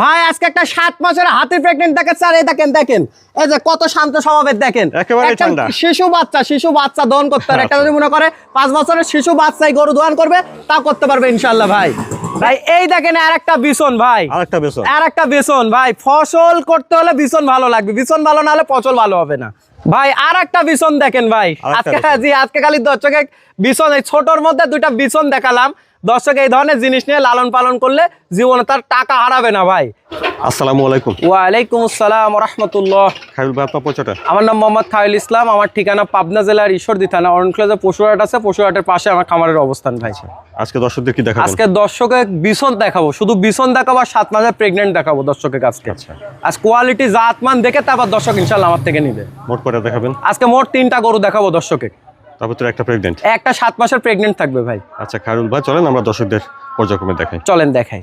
ভাই আজকে একটা সাত মাসের হাতি প্রেগনেন্ট দেখেন স্যার এই দেখেন দেখেন। এই যে কত শান্ত স্বভাবের দেখেন। শিশু বাচ্চা শিশু বাচ্চা দহন করতে পারে। একটা যদি মনে করে পাঁচ বছরের শিশু বাচ্চাই গরু দোয়ান করবে তা করতে পারবে ইনশাল্লাহ ভাই। ভাই এই দেখেন আর একটা বিছন ভাই। আরেকটা বেসন আর একটা ভাই। ফসল করতে হলে বিছন ভালো লাগবে। বিছন ভালো না হলে ফসল ভালো হবে না। ভাই আর একটা বিছন দেখেন ভাই। আজকে জি আজকে খালি দর্শকে বিছন এই ছোটর মধ্যে দুইটা বিছন দেখালাম। দর্শক এই ধরনের জিনিস নিয়ে লালন পালন করলে জীবনে তার টাকা হারাবে না ভাই। আসসালামু আলাইকুম। ওয়ালাইকুম আসসালাম রহমতুল্লাহ খাইরুল ভাই আপনার আমার নাম মোহাম্মদ খায়ুল ইসলাম আমার ঠিকানা পাবনা জেলার ঈশ্বরদী থানা অরণখোলা পশুহাট আছে পশুহাটের পাশে আমার খামারের অবস্থান ভাই। আজকে দর্শকদের কি দেখাবেন? আজকে দর্শকে বিছন দেখাবো শুধু বিছন দেখাবো আর সাত মাসের প্রেগনেন্ট দেখাবো দর্শকের কাছকে আচ্ছা। আজ কোয়ালিটি জাতমান দেখে তারপর দর্শক ইনশাল্লাহ আমার থেকে নিবে। মোট করে দেখাবেন? আজকে মোট তিনটা গরু দেখাবো দর্শকে তারপর তো একটা প্রেগনেন্ট একটা সাত মাসের প্রেগনেন্ট থাকবে ভাই। আচ্ছা খাইরুল ভাই চলেন আমরা দর্শকদের পর্যায়ক্রমে দেখাই। চলেন দেখাই।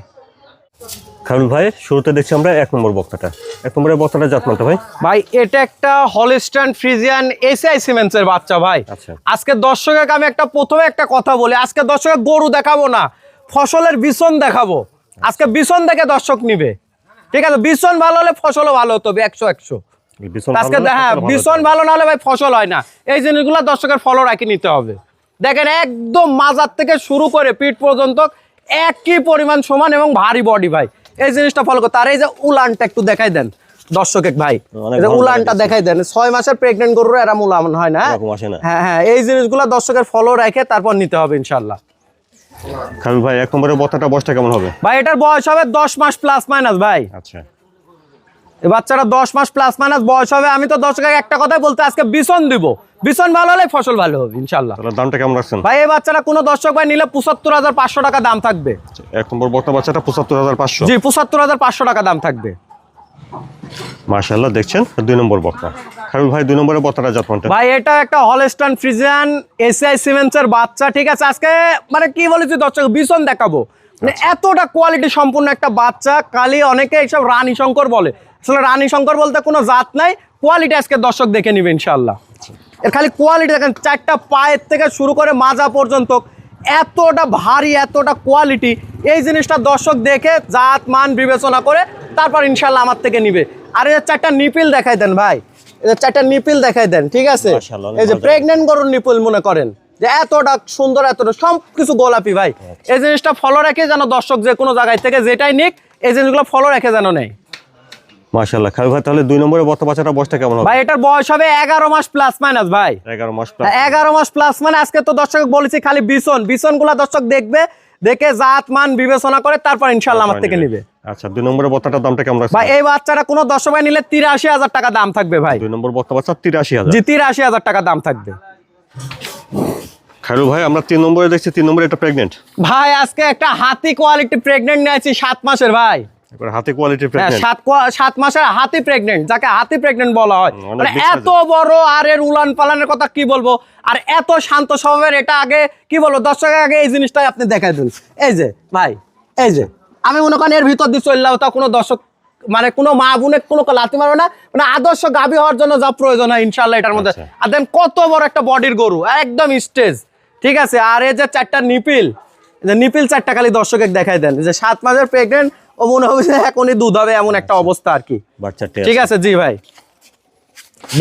খাইরুল ভাই শুরুতে দেখছি আমরা এক নম্বর বক্তাটা। এক নম্বরের বক্তাটা জাতমানটা ভাই। ভাই এটা একটা হলিস্টান ফ্রিজিয়ান এসিআই সিমেন্টসের বাচ্চা ভাই। আচ্ছা। আজকে দর্শকে আমি একটা প্রথমে একটা কথা বলি আজকে দর্শকে গরু দেখাবো না ফসলের বিছন দেখাবো। আজকে বিছন দেখে দর্শক নিবে। ঠিক আছে বিছন ভালো হলে ফসলও ভালো হতো একশো একশো। আজকে হ্যাঁ ফসল ভালো ভীষণ হতো। ভালো না হলে ভাই ফসল হয় না। এই জিনিসগুলো দর্শকের ফলো রাখি নিতে হবে। দেখেন একদম মাজার থেকে শুরু করে পিঠ পর্যন্ত একই পরিমাণ সমান এবং ভারী বডি ভাই। এই জিনিসটা ফলো করতে আর এই যে উলানটা একটু দেখাই দেন দর্শক ভাই। অনেক এই যে ভালো উলানটা দেখাই দেন ছয় মাসের প্রেগনেন্ট গরুর এরা উলান হয় না এরকম আসে না। হ্যাঁ হ্যাঁ এই জিনিসগুলো দর্শকের ফলো রেখে তারপর নিতে হবে ইনশাল্লাহ ভাই এক নম্বরের বক্তাটা বয়সটা কেমন হবে? ভাই এটার বয়স হবে দশ মাস প্লাস মাইনাস ভাই। আচ্ছা। বাচ্চারা দশ মাস প্লাস মাইনাস বয়স হবে আমি তো দর্শকের একটা কথাই বলতে আজকে বিছন দিব। বিছন ভালো হলে ফসল ভালো হবে ইনশাল্লাহ দামটা কেমন রাখছেন? ভাই এই বাচ্চারা কোনো দর্শক ভাই নিলে পঁচাত্তর হাজার পাঁচশো টাকা দাম থাকবে। এক নম্বর বক্তা বাচ্চাটা পঁচাত্তর হাজার পাঁচশো? জি পঁচাত্তর হাজার পাঁচশো টাকা দাম থাকবে। দেখছেন? দুই নম্বর বক্তা। ভাই দুই নম্বরের বক্তাটা জাতমানটা ভাই এটা একটা হলস্টান ফ্রিজিয়ান এসিআই সিমেন্টসের বাচ্চা ঠিক আছে? আজকে মানে কি বলেছি দর্শক দেখাবো। মানে এতটা কোয়ালিটি সম্পূর্ণ একটা বাচ্চা কালি অনেকে এইসব রানী শঙ্কর বলে। আসলে রানী শঙ্কর বলতে কোনো জাত নাই। কোয়ালিটি আজকে দর্শক দেখে নিবে ইনশাল্লাহ এর খালি কোয়ালিটি দেখেন চারটা পায়ের থেকে শুরু করে মাজা পর্যন্ত এতটা ভারী এতটা কোয়ালিটি এই জিনিসটা দর্শক দেখে জাত মান বিবেচনা করে তারপর ইনশাল্লাহ আমার থেকে নিবে। আর এই যে চারটা নিপিল দেখাই দেন ভাই এই যে চারটা নিপিল দেখাই দেন ঠিক আছে? এই যে প্রেগনেন্ট গরুর নিপিল মনে করেন যে এতটা সুন্দর এতটা সব কিছু গোলাপি ভাই। এই জিনিসটা ফলো রেখে যেন দর্শক যে কোনো জায়গায় থেকে যেটাই নিক এই জিনিসগুলো ফলো রেখে যেন নেই মার্শাল্লাহ খাইরুল ভাই তাহলে দুই নম্বরের বক্তা বাচ্চাটা বয়সটা কেমন হবে? ভাই এটার বয়স হবে এগারো মাস প্লাস মাইনাস ভাই। এগারো মাস plus। এগারো মাস প্লাস মানে আজকে তো দর্শক বলেছি খালি বিছন। বিছনগুলা দর্শক দেখবে দেখে জাত মান বিবেচনা করে তারপর ইনশাল্লাহ আমার থেকে নিবে। আচ্ছা দুই নম্বরের দামটা কেমন রাখছেন? ভাই এই বাচ্চাটা কোনো দর্শক নিলে তিরাশি হাজার টাকা দাম থাকবে ভাই। দুই নম্বর বাচ্চা জি টাকা দাম থাকবে। খাইরুল ভাই আমরা তিন নম্বরে দেখছি তিন নম্বরে একটা ভাই আজকে একটা হাতি কোয়ালিটি প্রেগনেন্ট নিয়েছি সাত মাসের ভাই। হাতে হ্যাঁ, সাত সাত মাসের হাতি প্রেগনেন্ট যাকে হাতি প্রেগনেন্ট বলা হয়। মানে এত বড় আর এর উলান পালানের কথা কি বলব? আর এত শান্ত স্বভাবের এটা আগে কি বলব দর্শকের আগে এই জিনিসটাই আপনি দেখাই দিন। এই যে ভাই এই যে আমি মনে করেন এর ভিতর দিয়ে চললাম তা কোনো দর্শক মানে কোনো মা বোনে কোনো লাথি মারবে না। মানে আদর্শ গাভী হওয়ার জন্য যা প্রয়োজন হয় ইনশাল্লাহ এটার মধ্যে। আচ্ছা। আর দেন কত বড় একটা বডির গরু একদম স্টেজ। ঠিক আছে? আর এই যে চারটা নিপিল যে নিপিল চারটা খালি দর্শকের দেখাই দেন। যে সাত মাসের প্রেগনেন্ট ও মনে হবে যে এখনই দুধ হবে এমন একটা অবস্থা আর কি। বাচ্চাটি ঠিক আছে জি ভাই।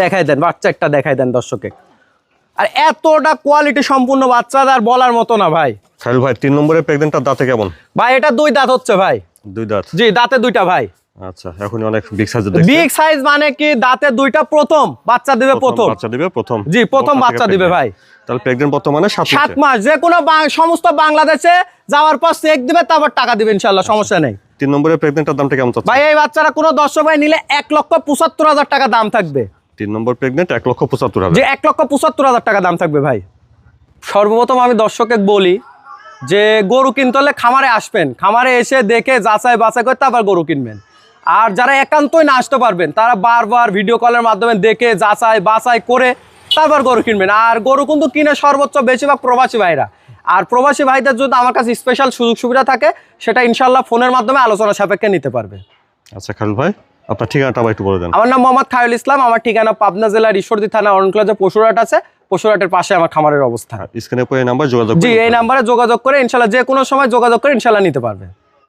দেখাই দেন বাচ্চা একটা দেখাই দেন দর্শকে আর এতটা কোয়ালিটি সম্পূর্ণ বাচ্চা আর বলার মতো না ভাই। খাইরুল ভাই তিন নম্বরের প্রেগনেন্টটার দাঁতে কেমন? ভাই এটা দুই দাঁত হচ্ছে ভাই। দুই দাঁত। জি দাঁতে দুইটা ভাই। আচ্ছা এখনই অনেক বিগ দেখছি বিগ সাইজ মানে কি দাঁতে দুইটা প্রথম বাচ্চা দিবে প্রথম বাচ্চা দিবে প্রথম। জি, প্রথম বাচ্চা দিবে ভাই। তাহলে প্রেগনেন্ট বর্তমানে সাত সাত মাসে। মাস যে কোনো সমস্ত বাংলাদেশে যাওয়ার পর চেক দিবে তারপর টাকা দিবে ইনশাল্লাহ সমস্যা নেই। তিন নম্বরের প্রেগনেন্টটার দামটা কেমন চাচ্ছে ভাই এই বাচ্চারা কোনো দর্শক ভাই নিলে এক লক্ষ পঁচাত্তর হাজার টাকা দাম থাকবে। তিন নম্বর প্রেগনেন্ট এক লক্ষ পঁচাত্তর যে হাজার এক লক্ষ পঁচাত্তর হাজার টাকা দাম থাকবে ভাই। সর্বপ্রথম আমি দর্শকে বলি যে গরু কিনতে হলে খামারে আসবেন। খামারে এসে দেখে যাচাই বাছাই করে তারপর গরু কিনবেন। আর যারা একান্তই না আসতে পারবেন তারা বারবার ভিডিও কলের মাধ্যমে দেখে যাচাই বাছাই করে তারপর গরু কিনবেন। আর গরু কিন্তু কিনে সর্বোচ্চ বেশিরভাগ প্রবাসী ভাইরা। আর প্রবাসী ভাইদের যদি আমার কাছে স্পেশাল সুযোগ সুবিধা থাকে সেটা ইনশাল্লাহ ফোনের মাধ্যমে আলোচনা সাপেক্ষে নিতে পারবে। আচ্ছা খাইরুল ভাই আপনার ঠিকানাটা আবার একটু বলে দেন। আমার নাম মোহাম্মদ খায়ুল ইসলাম আমার ঠিকানা পাবনা জেলার ঈশ্বরদী থানা অরণকুলা পশুরাট আছে। পশুরাটের পাশে আমার খামারের অবস্থা স্ক্রিনে এই নাম্বার যোগাযোগ জি এই নাম্বারে যোগাযোগ করে ইনশাল্লাহ যে কোনো সময় যোগাযোগ করে ইনশাল্লাহ নিতে পারবে।